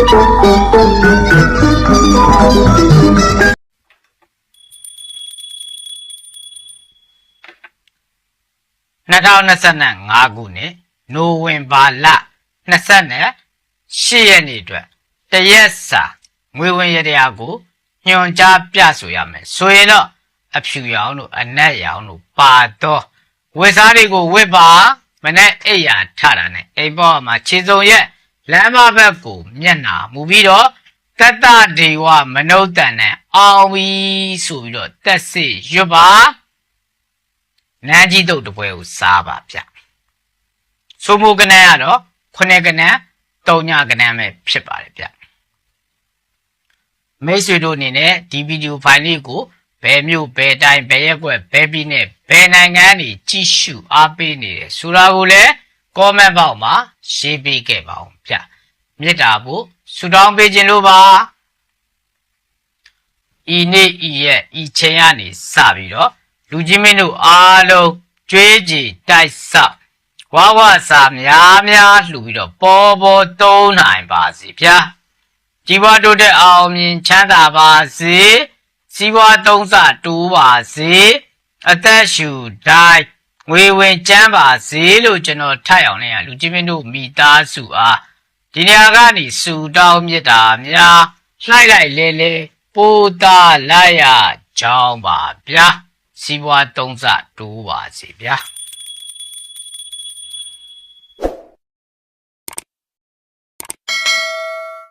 2025ခုနှစ်နိုဝင်ဘာလ28ရက်နေ့အတွက်တရက်စာငွေဝင်ရတရားကိုညွှန်ကြားပြဆိုရမယ်ဆိုရင်တော့အဖြူရောင်တို့အနက်ရောင်တို့ပါတော့ဝက်စားတွေကိုဝစ်ပါမနဲ့အိပ်ရာထတာနဲ့အိမ်ပေါ်မှာခြေစုံရက် လမ်းမဘက်ကိုမျက်နှာမူပြီးတော့ကတ္တဒေဝမနုဿန်နဲ့အောင်ပြီးဆိုပြီးတော့တက်စစ်ရွတ်ပါနန်းကြီးတုတ်တပွဲကိုစားပါဗျ။ဆိုမိုကနန်းကတော့ခုနှစ်ကနန်းတုံညကနန်းပဲဖြစ်ပါတယ်ဗျ။မိတ်ဆွေတို့အနေနဲ့ဒီဗီဒီယိုဖိုင်လေးကိုဘယ်မျိုးဘယ်တိုင်းဘယ်ရက်ွက်ဘယ်ပြည်နဲ့ဘယ်နိုင်ငံနေကြည့်ရှုအားပေးနေတယ်ဆိုတာကိုလည်း comment box မှာရေးပေးခဲ့ပါအောင်ဗျ။မေတ္တာဖို့ဆုတောင်းပေးခြင်းလို့ပါ။ဤနေ့ဤရက်ဤချိန်ကနေစပြီးတော့လူကြီးမင်းတို့အားလုံးကြွေးကြည်တိုက်ဆောက်ဝါဝစာများများလှူပြီးတော့ပေါ်ပေါ်တုံးနိုင်ပါစေဗျာကြီးပွားတိုးတဲ့အောင်မြင်ချမ်းသာပါစေစီးပွားသုံးစတိုးပါစေအသက်ရှူတိုင်း ငွေဝင်ကျန်းပါစေလို့ကျွန်တော်ထပ်အောင်လည်းလူကြီးမင်းတို့မိသားစုအားဒီနေရာကနေစူတောင်းမြတ်တာများလှိုက်လိုက်လေလေပိုးသားလိုက်ရကြောင်းပါဗျာစီးပွားသုံးစတိုးပါစေဗျာ